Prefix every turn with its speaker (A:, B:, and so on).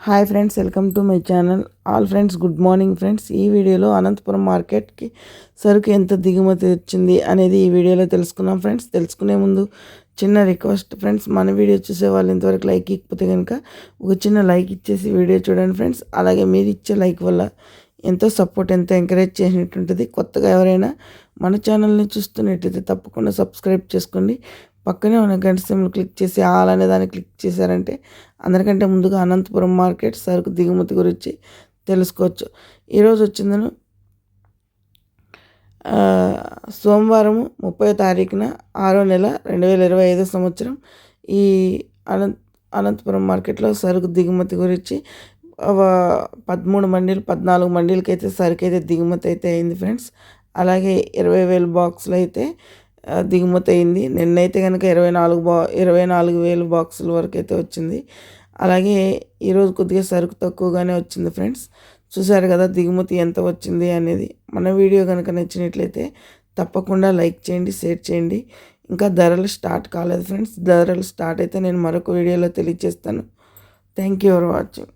A: Hi friends welcome to my channel all friends good morning friends ఈ వీడియోలో అనంతపురం మార్కెట్కి సరుకు ఎంత దిగుమతి వచ్చింది అనేది ఈ వీడియోలో తెలుసుకున్నాం ఫ్రెండ్స్ తెలుసుకునే ముందు చిన్న రిక్వెస్ట్ ఫ్రెండ్స్ మన వీడియో చూసే వాళ్ళు ఇంతవరకు లైక్ ఇకపోతే కనుక ఒక చిన్న లైక్ ఇచ్చేసి వీడియో చూడండి ఫ్రెండ్స్ అలాగే మీరు ఇచ్చే లైక్ వల్ల ఎంతో సపోర్ట్ ఎంతో ఎంకరేజ్ చేసినట్టుంటుంది. కొత్తగా ఎవరైనా మన ఛానల్ని చూస్తున్నట్టయితే తప్పకుండా సబ్స్క్రైబ్ చేసుకోండి. పక్కనే ఉన్న గంట సింబల్ క్లిక్ చేసి ఆల్ అనే దాన్ని క్లిక్ చేశారంటే అందరికంటే ముందుగా అనంతపురం మార్కెట్ సరుకు దిగుమతి గురించి తెలుసుకోవచ్చు. ఈరోజు వచ్చిందను సోమవారము ముప్పై తారీఖున ఆరో నెల రెండు వేల ఇరవై ఐదో సంవత్సరం ఈ అనంత అనంతపురం మార్కెట్లో సరుకు దిగుమతి గురించి పదమూడు మండీలు పద్నాలుగు మండీలకి అయితే సరుకు అయితే దిగుమతి అయితే అయింది ఫ్రెండ్స్. అలాగే ఇరవై వేల బాక్సులు అయితే దిగుమతి అయింది. నిన్నైతే కనుక ఇరవై నాలుగు బా ఇరవై నాలుగు వేలు బాక్సుల వరకు అయితే వచ్చింది. అలాగే ఈరోజు కొద్దిగా సరుకు తక్కువగానే వచ్చింది ఫ్రెండ్స్. చూసారు కదా దిగుమతి ఎంత వచ్చింది అనేది. మన వీడియో కనుక నచ్చినట్లయితే తప్పకుండా లైక్ చేయండి షేర్ చేయండి. ఇంకా ధరలు స్టార్ట్ కాలేదు ఫ్రెండ్స్. ధరలు స్టార్ట్ అయితే నేను మరొక వీడియోలో తెలియజేస్తాను. Thank you for watching.